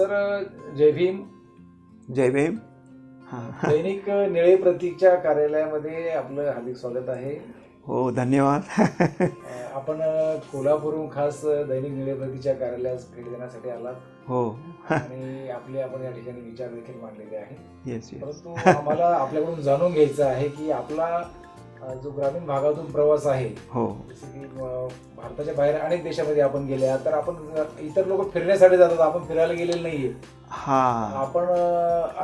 Sir जय भीम. जय भीम. दैनिक निळे प्रतीकच्या कार्यालयामध्ये आपलं हार्दिक स्वागत आहे. हो धन्यवाद. आपण कोल्हापूरहून खास दैनिक निळे प्रतीकच्या कार्यालयास भेट देण्यासाठी आलात. हो. आणि आपले आपण या ठिकाणी विचार देखील मांडलेले आहे. येस येस परंतु आम्हाला आपल्याकडून जाणून घ्यायचं आहे की आपला जो ग्रामीण भागातून प्रवास आहे हो. जसं की भारताच्या बाहेर अनेक देशामध्ये आपण गेले आहात तर आपण इतर लोक फिरण्यासाठी जातात आपण फिरायला गेलेले नाहीये. हां. आपण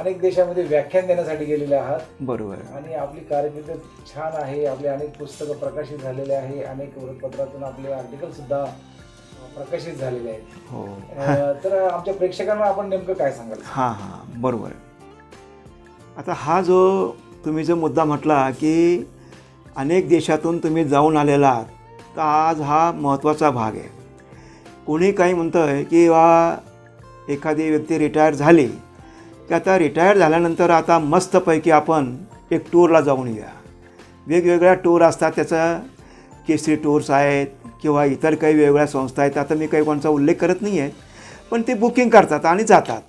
अनेक देशामध्ये व्याख्यान देण्यासाठी गेलेले आहात. बरोबर. आणि आपली कारकीर्द छान आहे आपले अनेक पुस्तकं प्रकाशित झालेले आहे अनेक वृत्तपत्रातून आपले आर्टिकल सुद्धा प्रकाशित झालेले आहेत. हो. तर आमच्या प्रेक्षकांना आपण नेमकं काय सांगाल? हां हां. बरोबर. आता हा जो तुम्ही जो मुद्दा म्हटला की अनेक देशातून तुम्ही जाऊन आलेला आहात तर आज हा महत्त्वाचा भाग आहे. कोणी काही म्हणतं आहे की वा एखादी व्यक्ती रिटायर झाली. की आता रिटायर झाल्यानंतर आता मस्तपैकी आपण एक टूरला जाऊन या वेगवेगळ्या टूर असतात त्याचं केसरी टूर्स आहेत किंवा इतर काही वेगवेगळ्या संस्था आहेत. आता मी काही कोणाचा उल्लेख करत नाही आहे पण ते बुकिंग करतात आणि जातात.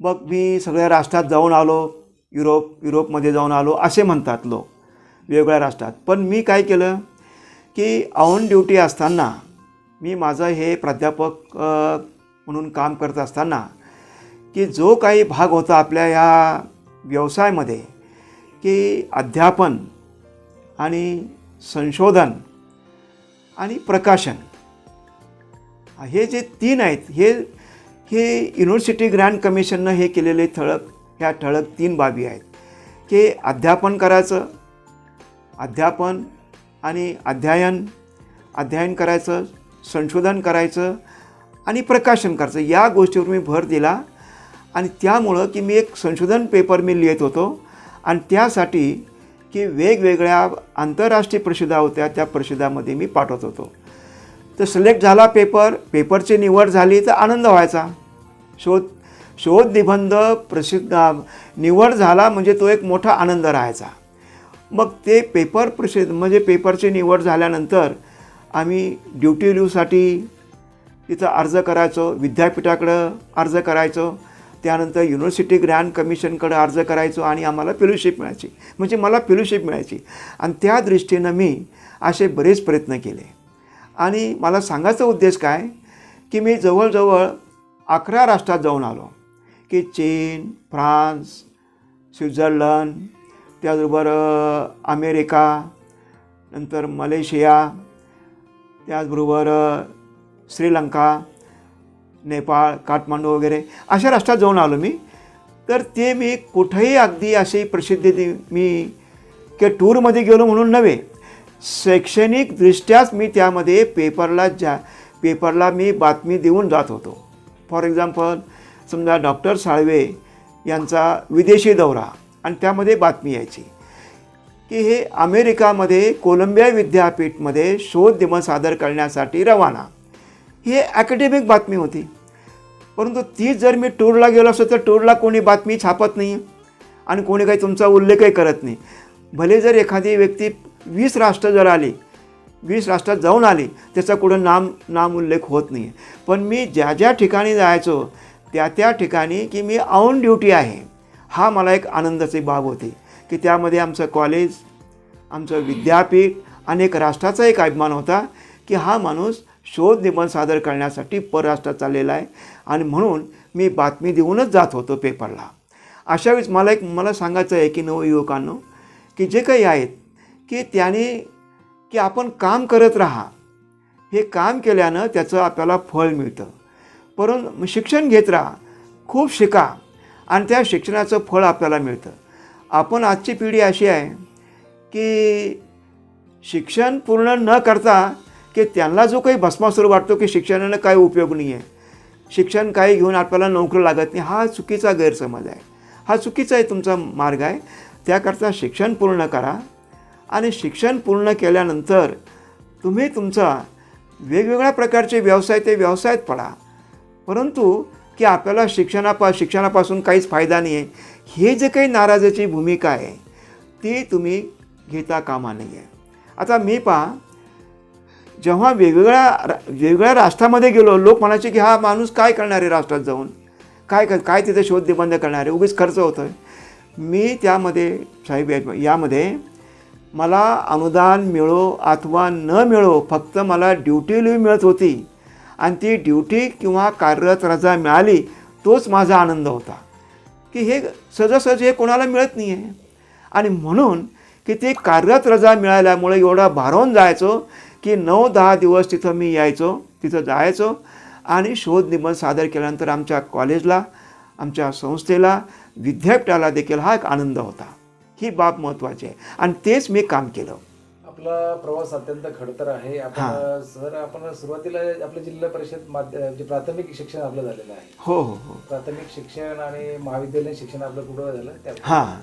मग मी सगळ्या राष्ट्रात जाऊन आलो युरोप युरोपमध्ये जाऊन आलो असे म्हणतात लोक. वेगवेगळ्या राष्ट्रात. पण मी काय केलं की ऑन ड्युटी असताना मी माझं हे प्राध्यापक म्हणून काम करत असताना की जो काही भाग होता आपल्या या व्यवसायामध्ये की अध्यापन आणि संशोधन आणि प्रकाशन. हे जे तीन आहेत हे हे युनिव्हर्सिटी ग्रँड कमिशननं हे केलेले ठळक ह्या ठळक तीन बाबी आहेत. की अध्यापन करायचं अध्यापन आणि अध्ययन अध्ययन करायचं संशोधन करायचं आणि प्रकाशन करायचं. या गोष्टीवर मी भर दिला आणि त्यामुळं की मी एक संशोधन पेपर मी लिहित होतो आणि त्यासाठी की वेगवेगळ्या आंतरराष्ट्रीय परिषदा होत्या त्या परिषदामध्ये मी पाठवत होतो. तर सिलेक्ट झाला पेपर पेपरची निवड झाली तर आनंद व्हायचा. शोध शोध निबंध प्रसिद्ध निवड झाला म्हणजे तो एक मोठा आनंद राहायचा. मग ते पेपर प्रसिद्ध म्हणजे पेपरची निवड झाल्यानंतर आम्ही ड्युटी लिव्हसाठी तिथं अर्ज करायचो विद्यापीठाकडं अर्ज करायचो. त्यानंतर युनिव्हर्सिटी ग्रँड कमिशनकडं अर्ज करायचो आणि आम्हाला फेलोशिप मिळायची. म्हणजे मला फेलोशिप मिळायची. आणि त्या दृष्टीनं मी असे बरेच प्रयत्न केले. आणि मला सांगायचा उद्देश काय? की मी जवळजवळ अकरा राष्ट्रात जाऊन आलो. की चीन फ्रान्स स्वित्झर्लंड त्याचबरोबर अमेरिका नंतर मलेशिया त्याचबरोबर श्रीलंका नेपाळ काठमांडू वगैरे अशा राष्ट्रात जाऊन आलो मी. तर ते मी कुठेही अगदी अशी प्रसिद्धी मी की टूरमध्ये गेलो म्हणून नव्हे शैक्षणिकदृष्ट्याच मी त्यामध्ये पेपरला ज्या पेपरला मी बातमी देऊन जात होतो. फॉर एक्झाम्पल समजा डॉक्टर साळवे यांचा विदेशी दौरा. आणि त्यामध्ये बातमी यायची. की हे अमेरिकामध्ये कोलंबिया विद्यापीठमध्ये शोध निबंध सादर करण्यासाठी रवाना. ही ॲकॅडेमिक बातमी होती. परंतु ती जर मी टूरला गेलो असतो तर टूरला कोणी बातमी छापत नाही. आणि कोणी काही तुमचा उल्लेखही करत नाही. भले जर एखादी व्यक्ती वीस राष्ट्र जर आली वीस राष्ट्रात जाऊन आली त्याचा कुठं नाम नाम उल्लेख होत नाही. पण मी ज्या ज्या ठिकाणी जायचो त्या त्या ठिकाणी की मी ऑन ड्युटी आहे. हा मला एक आनंदाची बाब होती की त्यामध्ये आमचं कॉलेज आमचं विद्यापीठ आणि एक राष्ट्राचा एक अभिमान होता की हा माणूस शोध निबंध सादर करण्यासाठी परराष्ट्रात चाललेला आहे आणि म्हणून मी बातमी देऊनच जात होतो पेपरला. अशावेळेस मला एक मला सांगायचं आहे की नवयुवकांनो की जे काही आहेत की त्याने की आपण काम करत राहा. हे काम केल्यानं त्याचं आपल्याला फळ मिळतं. परंतु शिक्षण घेत राहा खूप शिका. आणि त्या शिक्षणाचं फळ आपल्याला मिळतं. आपण आजची पिढी अशी आहे की शिक्षण पूर्ण न करता की त्यांना जो काही भस्मासुर वाटतो की शिक्षणानं काही उपयोग नाही आहे. शिक्षण काही घेऊन आपल्याला नोकरी लागत नाही. हा चुकीचा गैरसमज आहे. हा चुकीचा आहे तुमचा मार्ग आहे. त्याकरता शिक्षण पूर्ण करा आणि शिक्षण पूर्ण केल्यानंतर तुम्ही तुमचा वेगवेगळ्या प्रकारचे व्यवसाय ते व्यवसायात पडा. परंतु की आपल्याला शिक्षणापा शिक्षणापासून काहीच फायदा नाही आहे हे जे काही नाराजाची भूमिका आहे ती तुम्ही घेता कामा नाही आहे आता मी पहा जेव्हा वेगवेगळ्या रा- वेगवेगळ्या राष्ट्रामध्ये गेलो लोक म्हणायचे की हा माणूस काय करणार आहे राष्ट्रात जाऊन? काय कर काय तिथे शोध निबंध करणार आहे? उगीच खर्च होतो आहे मी त्यामध्ये साहेब यामध्ये मला अनुदान मिळो अथवा न मिळो फक्त मला ड्युटी लिव्ह मिळत होती. आणि ती ड्युटी किंवा कार्यरत रजा मिळाली तोच माझा आनंद होता. की हे सहजासहज हे कोणाला मिळत नाही आहे आणि म्हणून की ती कार्यरत रजा मिळाल्यामुळे एवढा भारावून जायचो की नऊ दहा दिवस तिथं मी यायचो तिथं जायचो आणि शोध निबंध सादर केल्यानंतर आमच्या कॉलेजला आमच्या संस्थेला विद्यापीठाला देखील हा एक आनंद होता. ही बाब महत्त्वाची आहे. आणि तेच मी काम केलं. आपला प्रवास अत्यंत खडतर आहे. आपण. सर आपण सुरुवातीला आपलं जिल्हा परिषद माध्य जे प्राथमिक शिक्षण आपलं झालेलं आहे. हो हो हो. प्राथमिक शिक्षण आणि महाविद्यालयीन शिक्षण आपलं कुठं झालं? हां.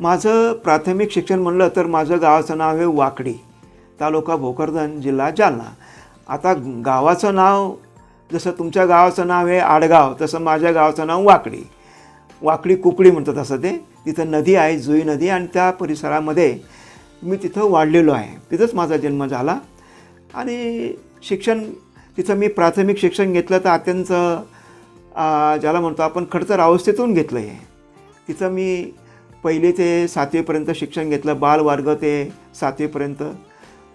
माझं प्राथमिक शिक्षण म्हणलं तर माझं गावाचं नाव आहे वाकडी तालुका भोकरदन जिल्हा जालना. आता गावाचं नाव जसं तुमच्या गावाचं नाव आहे आडगाव तसं माझ्या गावाचं नाव वाकडी. वाकडी कुकडी म्हणतात असं ते. तिथं नदी आहे जुई नदी आणि त्या परिसरामध्ये मी तिथं वाढलेलो आहे. तिथंच माझा जन्म झाला. आणि शिक्षण तिथं मी प्राथमिक शिक्षण घेतलं तर अत्यंत ज्याला म्हणतो आपण खडतर अवस्थेतून घेतलं आहे तिथं मी पहिले ते सातवीपर्यंत शिक्षण घेतलं बालवर्ग ते सातवीपर्यंत.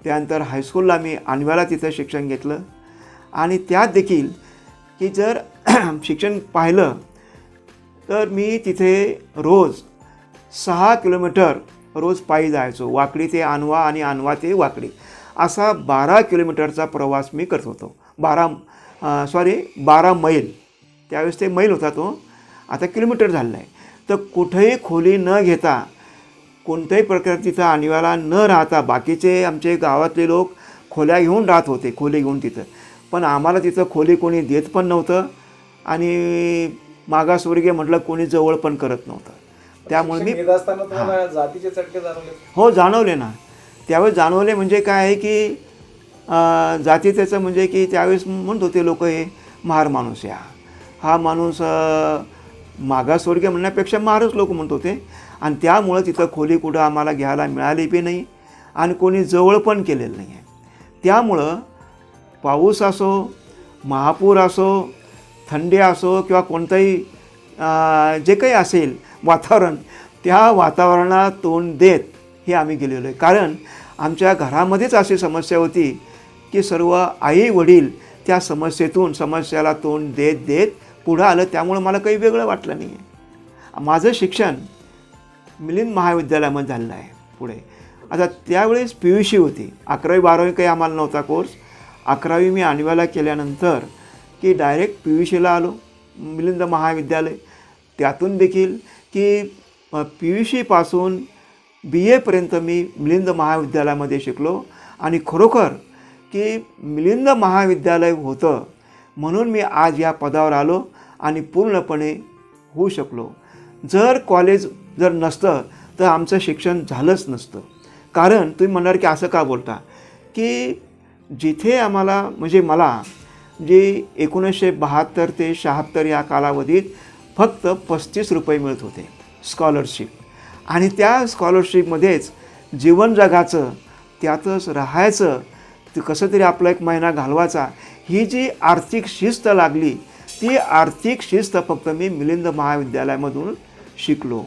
त्यानंतर हायस्कूलला मी आणव्याला तिथं शिक्षण घेतलं. आणि त्यात देखील की जर शिक्षण पाहिलं तर मी तिथे रोज सहा किलोमीटर रोज पायी जायचो. वाकडी ते आणवा आणि आणवा ते वाकडी. असा बारा किलोमीटरचा प्रवास मी करत होतो. बारा सॉरी बारा मैल. त्यावेळेस ते मैल होता तो. आता किलोमीटर झालेला आहे तर कुठेही खोली न घेता कोणत्याही प्रकारे तिथं आणवायला न राहता बाकीचे आमचे गावातले लोक खोल्या घेऊन राहत होते खोली घेऊन तिथं. पण आम्हाला तिथं खोली कोणी देत पण नव्हतं आणि मागासवर्गीय म्हटलं कोणी जवळ पण करत नव्हतं. त्यामुळे मी तुम्हाला जातीचे चटके जाणवले? हो जाणवले ना. त्यावेळेस जाणवले म्हणजे काय आहे की जाती त्याचं म्हणजे की त्यावेळेस म्हणत होते लोक हे महार माणूस या. हा माणूस मागासवर्गीय म्हणण्यापेक्षा महारच लोक म्हणत होते. आणि त्यामुळं तिथं खोली कुठं आम्हाला घ्यायला मिळाली बी नाही आणि कोणी जवळ पण केलेलं नाही आहे. त्यामुळं पाऊस असो महापूर असो थंडी असो किंवा कोणतंही जे काही असेल वातावरण. त्या वातावरणात तोंड देत हे आम्ही गेलेलो आहे. कारण आमच्या घरामध्येच अशी समस्या होती की सर्व आई वडील त्या समस्येतून समस्याला तोंड देत देत पुढं आलं. त्यामुळं मला काही वेगळं वाटलं नाही आहे. माझं शिक्षण मिलिंद महाविद्यालयामध्ये झालेलं आहे पुढे. आता त्यावेळेस पी यू सी होती. अकरावी बारावी काही आम्हाला नव्हता कोर्स अकरावी मी आणव्याला केल्यानंतर की डायरेक्ट पी यू सीला आलो मिलिंद महाविद्यालय. त्यातून देखील की पी यू सीपासून बी एपर्यंत मी मिलिंद महाविद्यालयामध्ये शिकलो. आणि खरोखर की मिलिंद महाविद्यालय होतं म्हणून मी आज या पदावर आलो आणि पूर्णपणे होऊ शकलो. जर कॉलेज जर नसतं तर आमचं शिक्षण झालंच नसतं. कारण तुम्ही म्हणणार की असं का बोलता? की जिथे आम्हाला म्हणजे मला जे एकोणीसशे बहात्तर ते शहात्तर या कालावधीत फक्त पस्तीस रुपये मिळत होते स्कॉलरशिप आणि त्या स्कॉलरशिपमध्येच जीवन जगाचं त्यातच राहायचं ते कसं तरी आपला एक महिना घालवायचा ही जी आर्थिक शिस्त लागली ती आर्थिक शिस्त फक्त मी मिलिंद महाविद्यालयामधून शिकलो.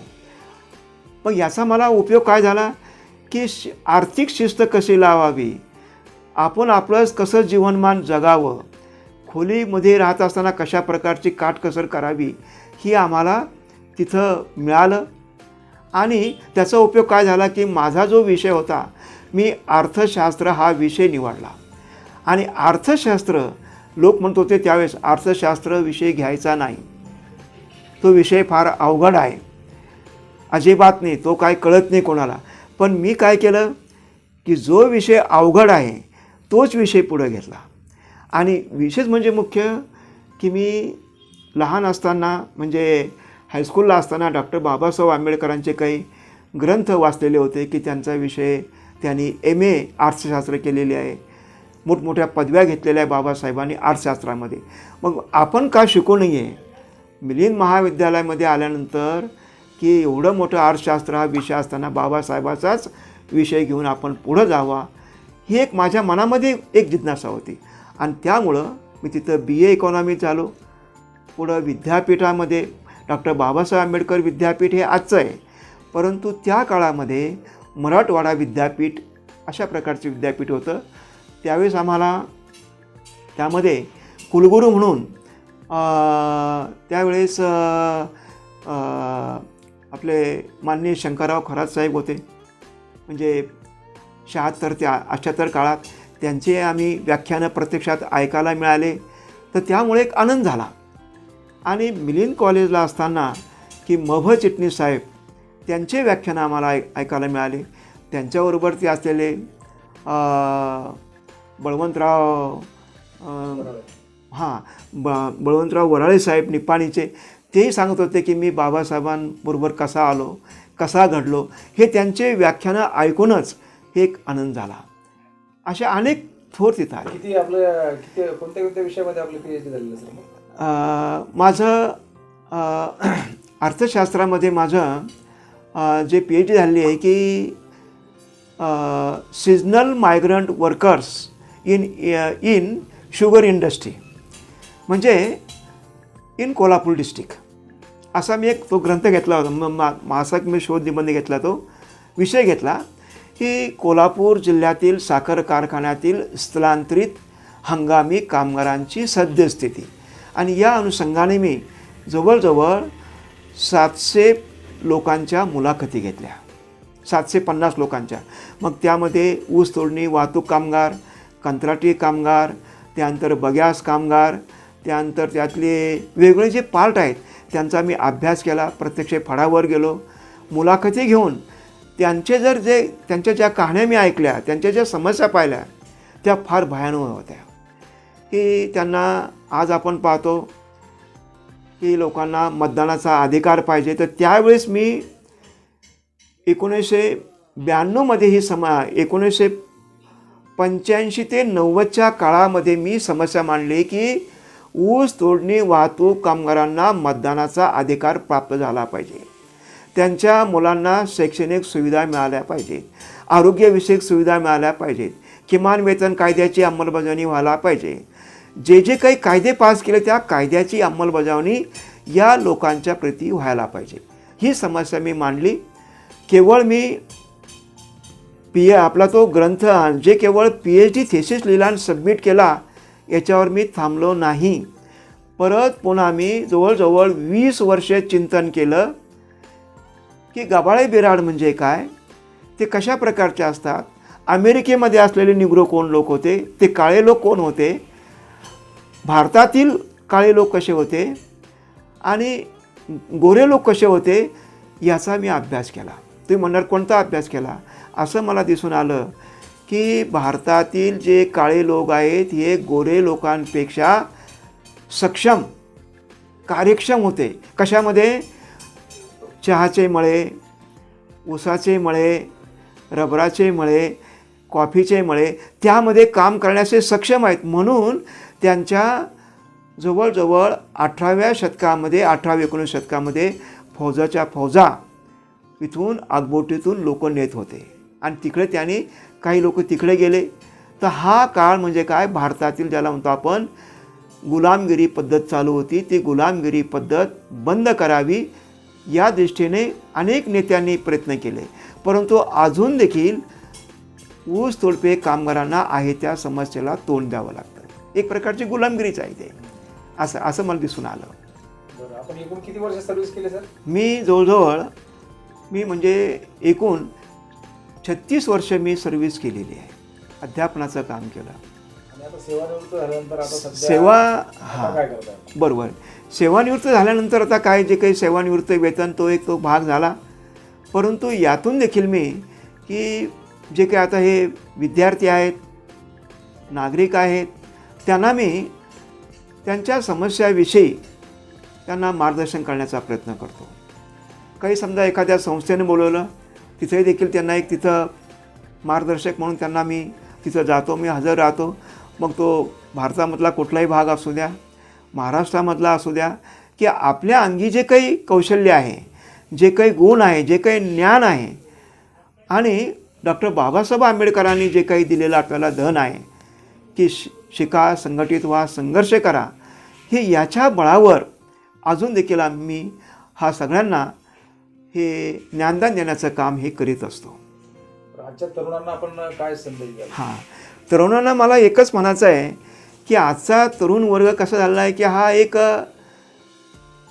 मग याचा मला उपयोग काय झाला? की शि आर्थिक शिस्त कशी लावावी? आपण आपलं कसं जीवनमान जगावं? खोलीमध्ये राहत असताना कशा प्रकारची काटकसर करावी? ही आम्हाला तिथं मिळालं. आणि त्याचा उपयोग काय झाला की माझा जो विषय होता मी अर्थशास्त्र हा विषय निवडला. आणि अर्थशास्त्र लोक म्हणत होते त्यावेळेस अर्थशास्त्र विषय घ्यायचा नाही. तो विषय फार अवघड आहे. अजिबात नाही तो काय कळत नाही कोणाला. पण मी काय केलं की जो विषय अवघड आहे तोच विषय पुढं घेतला. आणि विशेष म्हणजे मुख्य की मी लहान असताना म्हणजे हायस्कूलला असताना डॉक्टर बाबासाहेब आंबेडकरांचे काही ग्रंथ वाचलेले होते की त्यांचा विषय त्यांनी एम ए अर्थशास्त्र केलेले आहे. मोठमोठ्या पदव्या घेतलेल्या आहे बाबासाहेबांनी अर्थशास्त्रामध्ये. मग आपण का शिकू नये? मिलिंद महाविद्यालयामध्ये आल्यानंतर की एवढं मोठं अर्थशास्त्र हा विषय असताना बाबासाहेबाचाच विषय घेऊन आपण पुढं जावा ही एक माझ्या मनामध्ये एक जिज्ञासा होती. आणि त्यामुळं मी तिथं बी ए इकॉनॉमी झालो. पुढं विद्यापीठामध्ये डॉक्टर बाबासाहेब आंबेडकर विद्यापीठ हे आजचं आहे. परंतु त्या काळामध्ये मराठवाडा विद्यापीठ अशा प्रकारचे विद्यापीठ होतं. त्यावेळेस आम्हाला त्यामध्ये कुलगुरू म्हणून त्यावेळेस आपले माननीय शंकरराव खरात साहेब होते. म्हणजे शहात्तर ते अठ्ठ्याहत्तर काळात त्यांचे आम्ही व्याख्यानं प्रत्यक्षात ऐकायला मिळाले. तर त्यामुळे एक आनंद झाला. आणि मिलिंद कॉलेजला असताना की मभ चिटणीस साहेब त्यांचे व्याख्यानं आम्हाला ऐक ऐकायला मिळाले. त्यांच्याबरोबर ते असलेले बळवंतराव हां ब बळवंतराव वराळे साहेब निपाणीचे तेही सांगत होते की मी बाबासाहेबांबरोबर कसा आलो कसा घडलो हे त्यांचे व्याख्यानं ऐकूनच हे एक आनंद झाला. अशा अनेक थोर तिथं आले. किती आपलं किती कोणत्या कोणत्या विषयामध्ये आपलं पी एच डी झालेलं सर? माझं अर्थशास्त्रामध्ये माझं जे पी एच डी झालेली आहे की seasonal migrant workers in in sugar industry म्हणजे इन कोल्हापूर डिस्ट्रिक्ट असा मी एक तो ग्रंथ घेतला होता. मग मा मासा मी शोध निबंध घेतला तो. विषय घेतला की कोल्हापूर जिल्ह्यातील साखर कारखान्यातील स्थलांतरित हंगामी कामगारांची सद्यस्थिती. आणि या अनुषंगाने मी जवळजवळ सातशे लोकांच्या मुलाखती घेतल्या. सातशे पन्नास लोकांच्या. मग त्यामध्ये ऊस तोडणी वाहतूक कामगार कंत्राटी कामगार त्यानंतर बग्यास कामगार त्यानंतर त्यातले वेगळे जे पार्ट आहेत त्यांचा मी अभ्यास केला प्रत्यक्ष फडावर गेलो. मुलाखती घेऊन त्यांचे जर जे त्यांच्या ज्या कहाण्या मी ऐकल्या त्यांच्या ज्या समस्या पाहिल्या त्या फार भयानक होत्या. की त्यांना आज आपण पाहतो की लोकांना मतदानाचा अधिकार पाहिजे. तर त्यावेळेस मी एकोणीसशे ब्याण्णवमध्ये ही समा एकोणीसशे पंच्याऐंशी ते नव्वदच्या काळामध्ये मी समस्या मांडली की ऊस तोडणी वाहतूक कामगारांना मतदानाचा अधिकार प्राप्त झाला पाहिजे. त्यांच्या मुलांना शैक्षणिक सुविधा मिळाल्या पाहिजेत आरोग्यविषयक सुविधा मिळाल्या पाहिजेत. किमान वेतन कायद्याची अंमलबजावणी व्हायला पाहिजे. जे जे काही कायदे पास केले त्या कायद्याची अंमलबजावणी या लोकांच्या प्रती व्हायला पाहिजे. ही समस्या मी मांडली. केवळ मी पी ए आपला तो ग्रंथ जे केवळ पी एच डी थेसिस लिहिला आणि सबमिट केला याच्यावर मी थांबलो नाही. परत पुन्हा मी जवळजवळ वीस वर्षे चिंतन केलं की गबाळे बिराड म्हणजे काय? ते कशा प्रकारचे असतात? अमेरिकेमध्ये असलेले निग्रो कोण लोक होते? ते काळे लोक कोण होते? भारतातील काळे लोक कसे होते आणि गोरे लोक कसे होते याचा मी अभ्यास केला. तुम्ही म्हणणार कोणता अभ्यास केला? असं मला दिसून आलं की भारतातील जे काळे लोक आहेत हे गोरे लोकांपेक्षा सक्षम कार्यक्षम होते. कशामध्ये? चहाचे मळे ऊसाचे मळे रबराचे मळे कॉफीचे मळे त्यामध्ये काम करण्याचे सक्षम आहेत. म्हणून त्यांच्या जवळजवळ अठराव्या शतकामध्ये अठराव्या एकोणीस शतकामध्ये फौजाच्या फौजा इथून आगबोटीतून लोक नेत होते. आणि तिकडे त्यांनी काही लोक तिकडे गेले. तर हा काळ म्हणजे काय? भारतातील ज्याला म्हणतो आपण गुलामगिरी पद्धत चालू होती. ती गुलामगिरी पद्धत बंद करावी या दृष्टीने अनेक नेत्यांनी प्रयत्न केले. परंतु अजून देखील ऊस तोडपे कामगारांना आहे त्या समस्येला तोंड द्यावं लागतं. एक प्रकारची गुलामगिरीच आहे ते. असं असं मला दिसून आलं. आपण एकूण किती वर्ष सर्व्हिस केली सर मी जवळजवळ मी म्हणजे एकूण छत्तीस वर्ष मी सर्व्हिस केलेली आहे. अध्यापनाचं काम केलं. सेवा हां. बरोबर. सेवानिवृत्त झाल्यानंतर आता काय जे काही सेवानिवृत्त वेतन तो एक तो भाग झाला. परंतु यातून देखील मी की जे काही आता हे विद्यार्थी आहेत नागरिक आहेत त्यांना मी त्यांच्या समस्याविषयी त्यांना मार्गदर्शन करण्याचा प्रयत्न करतो. काही समजा एखाद्या संस्थेने बोलवलं तिथे देखील त्यांना एक तिथं मार्गदर्शक म्हणून त्यांना मी तिथं जातो मी हजर राहतो. मग तो भारतामधला कुठलाही भाग असू द्या महाराष्ट्रामधला असू द्या की आपल्या अंगी जे काही कौशल्य आहे जे काही गुण आहे जे काही ज्ञान आहे आणि डॉक्टर बाबासाहेब आंबेडकरांनी जे काही दिलेलं आपल्याला धन आहे की शिका संघटित व्हा संघर्ष करा. हे याच्या बळावर अजून देखील आम्ही हा सगळ्यांना हे ज्ञानदान देण्याचं काम हे करीत असतो. आजच्या तरुणांना आपण काय संदेश हां. तरुणांना मला एकच म्हणायचं आहे की आजचा तरुण वर्ग कसा झाला आहे की हा एक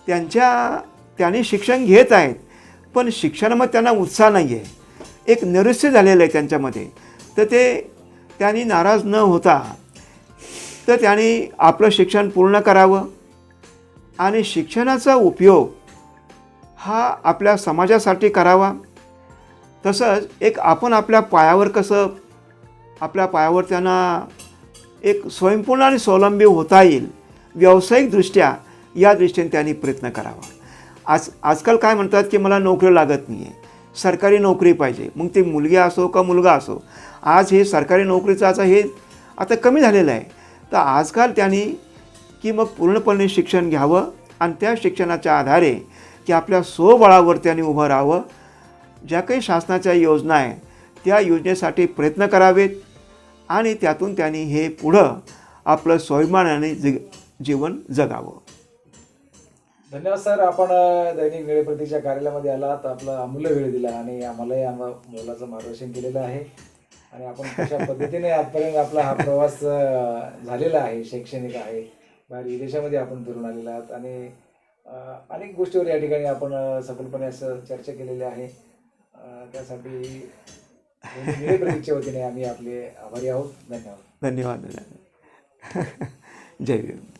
त्यांच्या त्यांनी शिक्षण घेत आहेत पण शिक्षणामध्ये त्यांना उत्साह नाही आहे एक नैरुश्य झालेलं आहे त्यांच्यामध्ये. तर ते त्यांनी नाराज न होता तर त्याने आपलं शिक्षण पूर्ण करावं. आणि शिक्षणाचा उपयोग हा आपल्या समाजासाठी करावा. तसंच एक आपण आपल्या पायावर कसं आपल्या पायावर त्यांना एक स्वयंपूर्ण आणि स्वावलंबी होता येईल व्यावसायिकदृष्ट्या या दृष्टीने त्यांनी प्रयत्न करावा. आज आजकाल काय म्हणतात की मला नोकरी लागत नाही आहे सरकारी नोकरी पाहिजे. मग ती मुलगी असो का मुलगा असो. आज हे सरकारी नोकरीचं आता हे आता कमी झालेलं आहे. तर आजकाल त्यांनी की मग पूर्णपणे शिक्षण घ्यावं आणि त्या शिक्षणाच्या आधारे की आपल्या स्वबळावर त्यांनी उभं राहावं. ज्या काही शासनाच्या योजना आहे त्या योजनेसाठी प्रयत्न करावेत आणि त्यातून त्यांनी हे पुढं आपलं स्वाभिमानाने जि जीवन जगावं. धन्यवाद सर. आपण दैनिक वेळेप्रतीच्या कार्यालयामध्ये आलात. आपला अमूल्य वेळ दिला आणि आम्हालाही आम्हा मुलाचं मार्गदर्शन केलेलं आहे. आणि आपण कशा पद्धतीने आजपर्यंत आपला हा प्रवास झालेला आहे शैक्षणिक आहे बाहेर विदेशामध्ये आपण फिरून आलेला आहात आणि अनेक गोष्टीवर या ठिकाणी आपण सफलपणे असं चर्चा केलेली आहे. त्यासाठी दैनिक वतीने आम्ही आपले आभारी आहोत. धन्यवाद धन्यवाद. जय भीम.